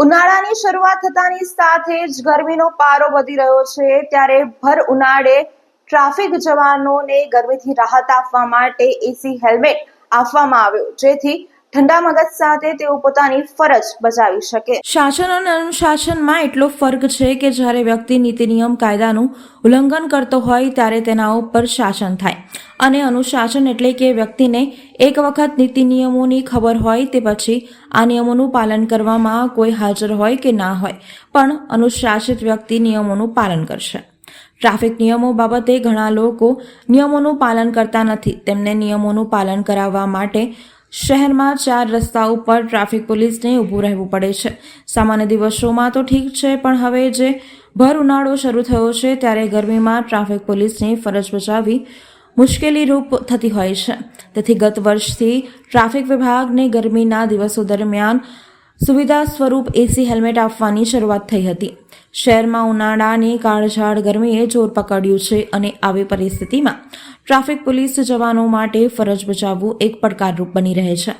ઉનાળાની શરૂઆત થતાની સાથે જ ગરમીનો પારો વધી રહ્યો છે. ત્યારે ભર ઉનાળે ટ્રાફિક જવાનોને ગરમીથી રાહત આપવા માટે એસી હેલ્મેટ આપવામાં આવ્યો. જેથી ઠંડા મગજ સાથે તેઓ પોતાની ફરજ બજાવી શકે. શાસન અને અનુશાસનમાં એટલો ફર્ક છે કે જ્યારે વ્યક્તિ નીતિ નિયમ કાયદાનું ઉલ્લંઘન કરતો હોય ત્યારે તેના ઉપર શાસન થાય. અને અનુશાસન એટલે કે વ્યક્તિને એક વખત નીતિ નિયમોની ખબર હોય તે પછી આ નિયમોનું પાલન કરવામાં કોઈ હાજર હોય કે ના હોય, પણ અનુશાસિત વ્યક્તિ નિયમોનું પાલન કરશે. ટ્રાફિક નિયમો બાબતે ઘણા લોકો નિયમોનું પાલન કરતા નથી. તેમને નિયમોનું પાલન કરાવવા માટે શહેરમાં ચાર રસ્તા ઉપર ટ્રાફિક પોલીસને ઊભું રહેવું પડે છે. સામાન્ય દિવસોમાં તો ઠીક છે, પણ હવે જે ભર ઉનાળો શરૂ થયો છે, ત્યારે ગરમીમાં ટ્રાફિક પોલીસની ફરજ બજાવવી મુશ્કેલીરૂપ થતી હોય છે. તેથી ગત વર્ષથી ટ્રાફિક વિભાગને ગરમીના દિવસો દરમિયાન સુવિધા સ્વરૂપ એસી હેલ્મેટ આપવાની શરૂઆત થઈ હતી. શહેરમાં ઉનાળાની કાળઝાળ ગરમીએ જોર પકડ્યું છે અને આવી પરિસ્થિતિમાં ટ્રાફિક પોલીસ જવાનો માટે ફરજ બજાવવું એક પડકારરૂપ બની રહે છે.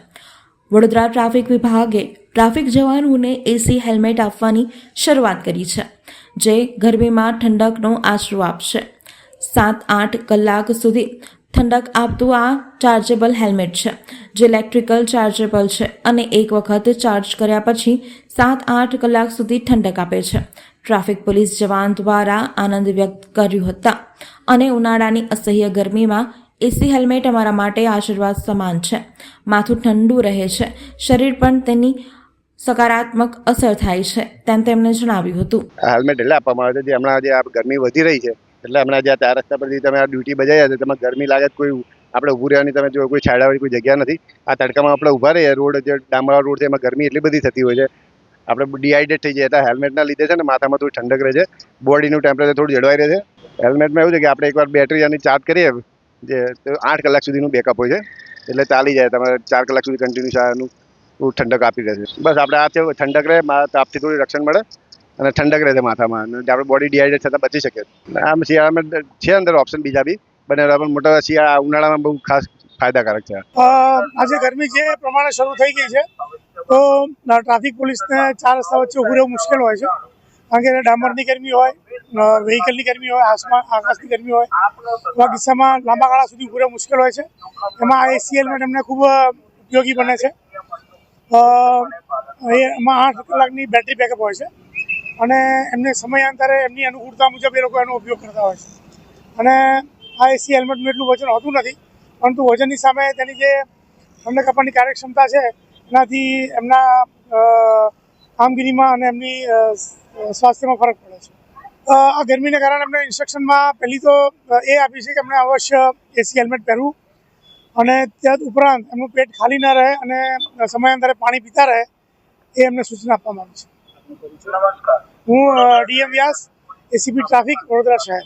વડોદરા ટ્રાફિક વિભાગે ટ્રાફિક જવાનોને એસી હેલ્મેટ આપવાની શરૂઆત કરી છે, જે ગરમીમાં ઠંડકનો આશરો આપશે. સાત આઠ કલાક સુધી ઠંડક આપતું આ ચાર્જેબલ હેલ્મેટ છે, જે ઇલેક્ટ્રિકલ ચાર્જેબલ છે અને એક વખત ચાર્જ કર્યા પછી સાત આઠ કલાક સુધી ઠંડક આપે છે. ટ્રાફિક પોલીસ જવાન દ્વારા આનંદ વ્યક્ત કર્યું હતા અને ઉનાળાની અસહ્ય ગરમીમાં એસી હેલ્મેટ અમારા માટે આશીર્વાદ સમાન છે. માથું ઠંડુ રહે છે. શરીર પણ તેની સકારાત્મક અસર થાય છે તેમ તેમણે જણાવ્યું હતું. હેલ્મેટ એટલે આપવામાં આવે છે, જે હમણાં જે ગરમી વધી રહી છે એટલે હમણાં જ્યાં ચાર રસ્તા પરથી તમે આ ડ્યુટી બજાવ્યા છે, તેમાં ગરમી લાગે કોઈ આપણે ઊભું રહેવાની તમે જો કોઈ છાંયડાવાળી કોઈ જગ્યા નથી. આ તડકામાં આપણે ઊભા રહીએ, રોડ જે ડામરા રોડ છે, એમાં ગરમી એટલી બધી થતી હોય છે. આપણે ડિહાઇડ્રેટ થઈ જાય એટલે હેલ્મેટના લીધે છે ને માથામાં થોડી ઠંડક રહે છે. બોડીનું ટેમ્પરેચર થોડું જળવાઈ રહે છે. હેલ્મેટમાં એવું છે કે આપણે એકવાર બેટરી આની ચાર્જ કરીએ, જે આઠ કલાક સુધીનું બેકઅપ હોય છે. એટલે ચાલી જાય, તમારે ચાર કલાક સુધી કન્ટિન્યુ આનું ઠંડક આપી રહે છે. બસ આપણે આ છે, ઠંડક રહે તાપથી થોડી રક્ષણ મળે. અને ઠંડક રહે છે માથામાં. આપણે બોડી ડિહાઈડ્રેટ થતાં બચી શકે. આમ શિયાળામાં છે અંદર ઓપ્શન બીજા બી. બને પણ મોટા શિયાળા ઉનાળામાં બહુ ખાસ ફાયદાકારક છે. આજે ગરમી જે પ્રમાણે શરૂ થઈ ગઈ છે, તો ટ્રાફિક પોલીસને ચાર રસ્તા વચ્ચે ઉભું રહેવું મુશ્કેલ હોય છે. કારણ કે ડામરની ગરમી હોય વ્હીકલની ગરમી હોય આસમાન આકાશની ગરમી હોય. એવા કિસ્સામાં લાંબા ગાળા સુધી ઉભું મુશ્કેલ હોય છે. એમાં એસી હેલ્મેટ એમને ખૂબ ઉપયોગી બને છે. એમાં આઠ કલાકની બેટરી બેકઅપ હોય છે. અને એમને સમયાંતરે એમની અનુકૂળતા મુજબ એ લોકો એનો ઉપયોગ કરતા હોય છે. અને આ એસી હેલ્મેટનું એટલું વજન હોતું નથી, પરંતુ વજનની સામે તેની જે ઠંડક આપવાની કાર્યક્ષમતા છે, એનાથી એમના કામગીરીમાં અને એમની સ્વાસ્થ્યમાં ફરક પડે છે. આ ગરમીને કારણે એમને ઇન્સ્ટ્રક્શનમાં પહેલી તો એ આપી છે કે એમણે અવશ્ય એસી હેલ્મેટ પહેરવું. અને ત્યાં ઉપરાંત એમનું પેટ ખાલી ન રહે અને સમયાંતરે પાણી પીતા રહે, એ એમને સૂચના આપવામાં આવી છે. હું DM Vyas ACP traffic Vadodara શહેર.